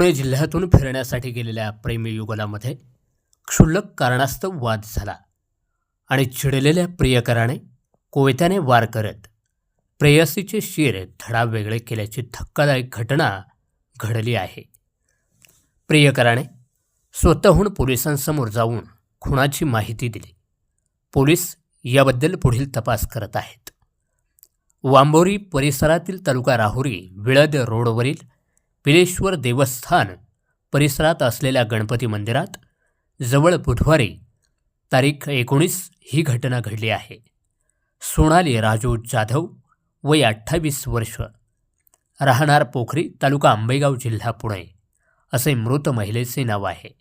पुणे जिल्ह्यातून फिरण्यासाठी गेलेल्या प्रेमीयुगलामध्ये क्षुल्लक कारणास्तव वाद झाला आणि चिडलेल्या प्रियकराने कोयत्याने वार करत प्रेयसीचे शिर धडा वेगळे केल्याची धक्कादायक घटना घडली आहे. प्रियकराने स्वतःहून पोलिसांसमोर जाऊन खुणाची माहिती दिली. पोलीस याबद्दल पुढील तपास करत आहेत. वांबोरी परिसरातील तालुका राहुरी विळद रोडवरील पिलेश्वर देवस्थान परिसरात असलेल्या गणपती मंदिरात जवळ बुधवारी तारीख एकोणीस ही घटना घडली आहे. सोनाली राजू जाधव वय अठ्ठावीस वर्ष. राहणार पोखरी तालुका आंबेगाव जिल्हा पुणे. असे मृत महिलेचे नाव आहे.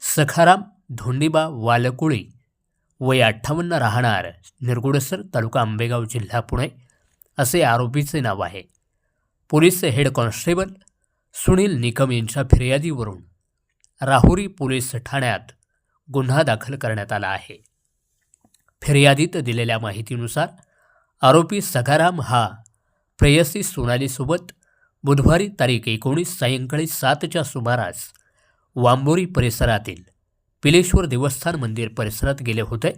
सखाराम धोंडीबा वालकुळी वय अठ्ठावन्न राहणार निरगुडसर तालुका आंबेगाव जिल्हा पुणे असे आरोपीचे नाव आहे. Police head constable Sunil Nikam यांच्या फिर्यादीवरून राहुरी पोलीस ठाण्यात गुन्हा दाखल करण्यात आला आहे. फिर्यादीत दिलेल्या माहितीनुसार आरोपी सखाराम हा प्रेयसी सोनालीसोबत बुधवारी तारीख एकोणीस सायंकाळी सातच्या सुमारास वांबोरी परिसरातील पिलेश्वर देवस्थान मंदिर परिसरात गेले होते.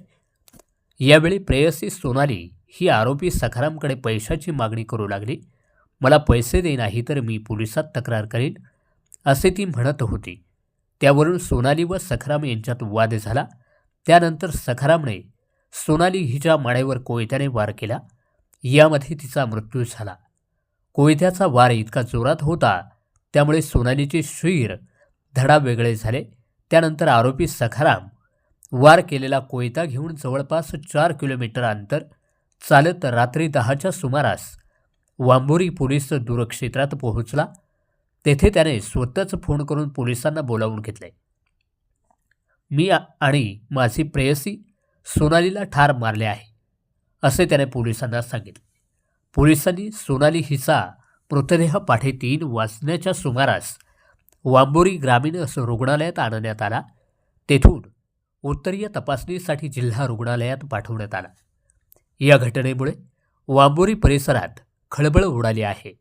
यावेळी प्रेयसी सोनाली ही आरोपी सखारामकडे पैशाची मागणी करू लागली. मला पैसे दे नाही तर मी पोलिसात तक्रार करीन असे ती म्हणत होती. त्यावरून सोनाली व सखाराम यांच्यात वाद झाला. त्यानंतर सखारामने सोनाली हिच्या माळ्यावर कोयत्याने वार केला. यामध्ये तिचा मृत्यू झाला. कोयत्याचा वार इतका जोरात होता त्यामुळे सोनालीचे शिर धडा वेगळे झाले. त्यानंतर आरोपी सखाराम वार केलेला कोयता घेऊन जवळपास चार किलोमीटर अंतर चालत रात्री दहाच्या सुमारास वांबोरी पोलीस दूरक्षेत्रात पोहोचला. तेथे त्याने स्वतःच फोन करून पोलिसांना बोलावून घेतले. मी आणि माझी प्रेयसी सोनालीला ठार मारले आहे असे त्याने पोलिसांना सांगितले. पोलिसांनी सोनाली हिचा मृतदेह पाठे तीन वाजण्याच्या सुमारास वांबोरी ग्रामीण असं रुग्णालयात आणण्यात आला. तेथून उत्तरीय तपासणीसाठी जिल्हा रुग्णालयात पाठवण्यात आला. या घटनेमुळे वांबोरी परिसरात खळबळ उडाली आहे.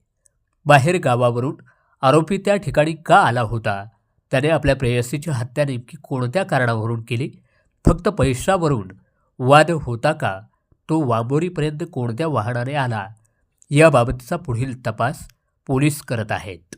बाहेर गावावरून आरोपी त्या ठिकाणी का आला होता? त्याने आपल्या प्रेयसीची हत्या नेमकी कोणत्या कारणावरून केली? फक्त पैशावरून वाद होता का? तो वाबोरीपर्यंत कोणत्या वाहनाने आला? याबाबतचा पुढील तपास पोलीस करत आहेत.